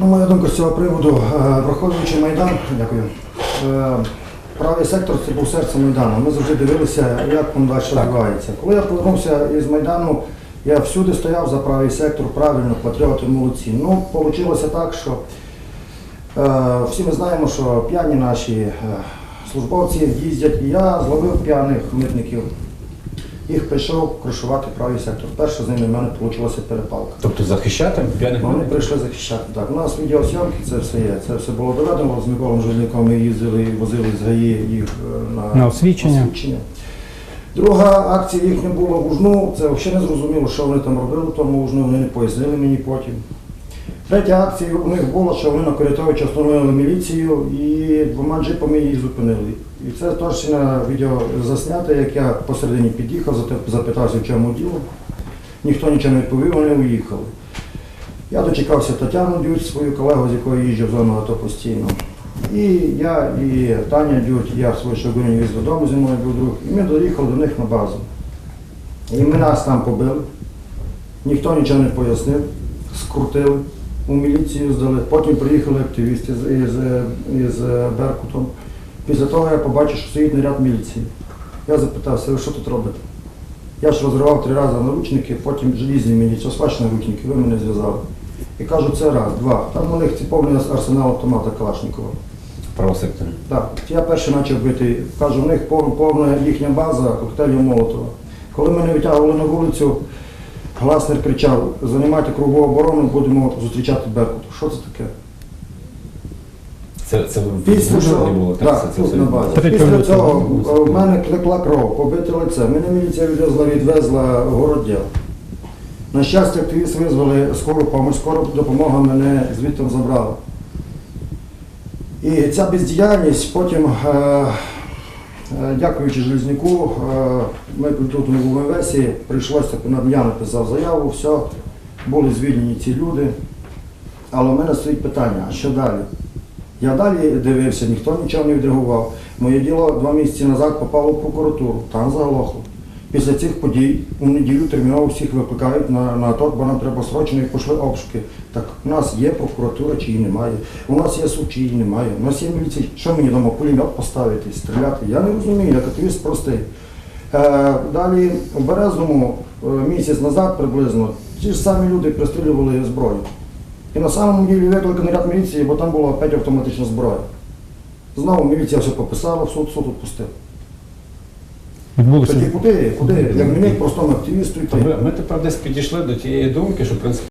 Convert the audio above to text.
Ну, моя думка з цього приводу, е, враховуючи Майдан, дякую. е, Правий сектор це був серце Майдану. Ми завжди дивилися, як він далі розвивається. Коли я повернувся із Майдану, я всюди стояв за правий сектор, правильно, патріоти молодці. Ну, вийшло так, що е, всі ми знаємо, що п'яні наші е, службовці їздять, і я зловив п'яних митників. Їх прийшов крушувати правий сектор. Перше з ними в мене вийшла перепалка. Тобто захищати п'яних Вони прийшли захищати. Так, у нас відеосйомки, це все є. Це все було доведено. З Миколом Жильником ми їздили і возили з ГАІ їх е, на, На освічення. освічення. Друга акція їхня була в Ужну. Це взагалі не зрозуміло, що вони там робили в тому Ужну, вони не пояснили мені потім. Третя акція у них була, що вони на Корятовича встановили міліцію і двома джипами її зупинили. І це теж на відео заснято, як я посередині під'їхав, запитався, в чому діло. Ніхто нічого не відповів, вони уїхали. Я дочекався Тетяну Дють, свою колегу, з якою їжджу в зону АТО постійно. І я, і Таня Дють, я свою шагуню віз додому, зі мною був друг, і ми доїхали до них на базу. І ми нас там побили, ніхто нічого не пояснив, скрутили, у міліцію здали. Потім приїхали активісти з, із, із Беркутом. Після того я побачив, що стоїть наряд міліції. Я запитався, ви що тут робите? Я ж розривав три рази наручники, потім желізні мені, це ваші наручники, ви мене зв'язали. І кажу, це раз, два. Там у них ці повний арсенал автомата Калашникова. Правосекторі. Так, я перший почав бити, кажу, у них повна їхня база коктейлів Молотова. Коли мене витягували на вулицю, Гласнер кричав, займайте кругову оборону, будемо зустрічати Беркут. Що це таке? Це, це Після цього, було, так? так, це, це на базі. Після цього в мене текла кров, побите лице. Мене міліція відвезла, відвезла в городділ. На щастя, активіст визвали скору допомогу, скора допомога мене звідти забрала. І ця бездіяльність потім, е, дякуючи Железняку, е, ми тут у МВСі прийшлося, я написав заяву, все, були звільнені ці люди. Але в мене стоїть питання, а що далі? Я далі дивився, ніхто нічого не відреагував. Моє діло два місяці назад попало в прокуратуру, там заглохло. Після цих подій у неділю терміново всіх викликають на, на торг, бо нам треба срочно і пішли обшуки. Так у нас є прокуратура, чи її немає. У нас є суд, чи її немає. У нас є міліція. Що мені дома пулемет поставити, стріляти? Я не розумію, як активіст простий. Е, далі у Березному е, місяць назад приблизно ті ж самі люди пристрілювали зброю. І на самому ділі викликаний ряд міліції, бо там було опять автоматична зброя. Знову міліція все пописала, суд, суд відпустив. Тоді куди? Куди? Як мені простому активісту йти? Ми, ми тепер десь підійшли до тієї думки, що в принципі